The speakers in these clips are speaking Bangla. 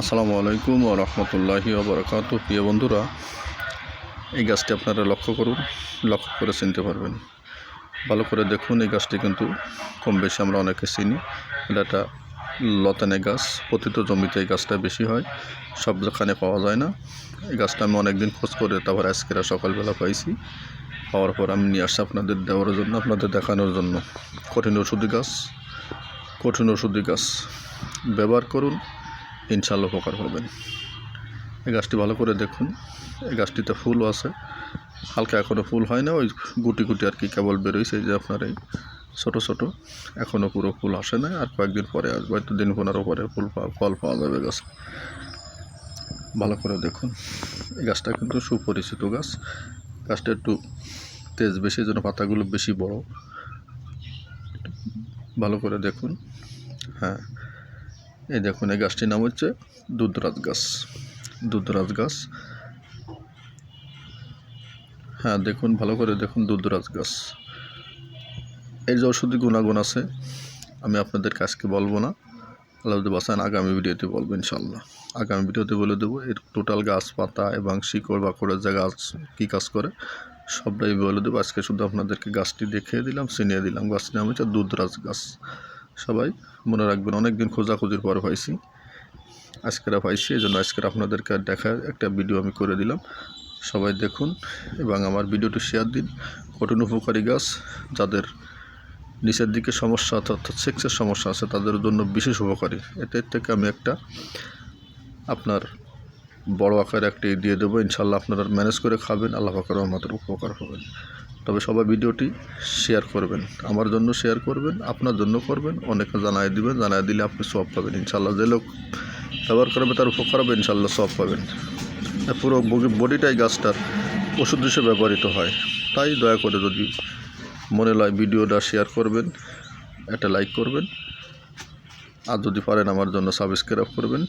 আসসালামু আলাইকুম ও রহমতুল্লাহি ওবরাকাত প্রিয় বন্ধুরা, এই গাছটি আপনারা লক্ষ্য করুন, লক্ষ্য করে চিনতে পারবেন। ভালো করে দেখুন, এই গাছটি কিন্তু কম বেশি আমরা অনেকে চিনি। এটা একটা লতানে গাছ, পতিত জমিতে এই গাছটা বেশি হয়, সব যেখানে পাওয়া যায় না। এই গাছটা আমি অনেকদিন খোঁজ করে তারপর আজকেরা সকালবেলা পাইছি। পাওয়ার পর আমি নিয়ে আসছি আপনাদের দেওয়ার জন্য, আপনাদের দেখানোর জন্য। কঠিন ওষুধি গাছ, কঠিন ওষুধি গাছ। ব্যবহার করুন ইনশাল্লাহ উপকার পাবেন এই গাছটি ভালো করে দেখুন। এই গাছটিতে ফুলও আছে। হালকা এখনও ফুল হয় না, ওই গুটি গুটি আর কি কেবল বেরোইছে যে আপনার এই ছোটো ছোটো। এখনও পুরো ফুল আসে না, আর কয়েকদিন পরে আসবে, হয়তো দিন পনেরো পরে ফুল ফল পাওয়া যাবে গাছ। ভালো করে দেখুন। এই গাছটা কিন্তু সুপরিচিত গাছ। গাছটা একটু তেজ বেশি জন্য পাতাগুলো বেশি বড়। ভালো করে দেখুন। হ্যাঁ। এই দেখুন, এই গাছটির নাম হচ্ছে দুধরাজ গাছ। দুধরাজ গাছ। হ্যাঁ দেখুন, ভালো করে দেখুন দুধরাজ গাছ। এর যে ওষুধি গুণাগুণ আছে, আমি আপনাদের আজকে বলব না। আল্লাহ যদি বাসান আগামী ভিডিওতে বলব ইনশাল্লাহ আগামী ভিডিওতে বলে দেবো, এর টোটাল গাছ পাতা এবং শিকড় বাকড়ের যে গাছ কী কাজ করে, সবটাই বলে দেবো। আজকে শুধু আপনাদেরকে গাছটি দেখিয়ে দিলাম চিনিয়ে দিলাম। গাছটির নাম হচ্ছে দুধরাজ গাছ। সবাই মনে রাখবেন অনেক দিন খোঁজাখুঁজির পর পাইছি আজকেরা পাইছি এই জন্য আজকের আপনাদেরকে দেখা একটা ভিডিও আমি করে দিলাম। সবাই দেখুন এবং আমার ভিডিওটি শেয়ার দিন। কঠিন উপকারী গাছ, যাদের নিচের দিকে সমস্যা অর্থাৎ সেক্সের সমস্যা আছে, তাদের জন্য বিশেষ উপকারী। এতে থেকে আমি একটা আপনার বড় আকারে একটি দিয়ে দেবো। ইনশাল্লাহ আপনারা ম্যানেজ করে খাবেন, আল্লাহ পাকের আমাদের উপকার হবেন। তবে সবাই ভিডিওটি শেয়ার করবেন, আমার জন্য শেয়ার করবেন, আপনার জন্য করবেন, অনেকে জানাই দিবেন, জানাই দিলে আপনি সব পাবেন ইনশাল্লাহ যে লোক ব্যবহার করবে তার উপকার হবে ইনশাল্লাহ সব পাবেন। পুরো বডিটাই গাছটার ওষুধ হিসেবে ব্যবহৃত হয়। তাই দয়া করে যদি মনে হয় ভিডিওটা শেয়ার করবেন, একটা লাইক করবেন। আর যদি পারেন আমার জন্য সাবস্ক্রাইব করবেন।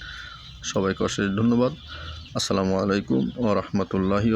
সবাইকে অশেষ ধন্যবাদ। আসসালামু আলাইকুম ও রহমতুল্লাহি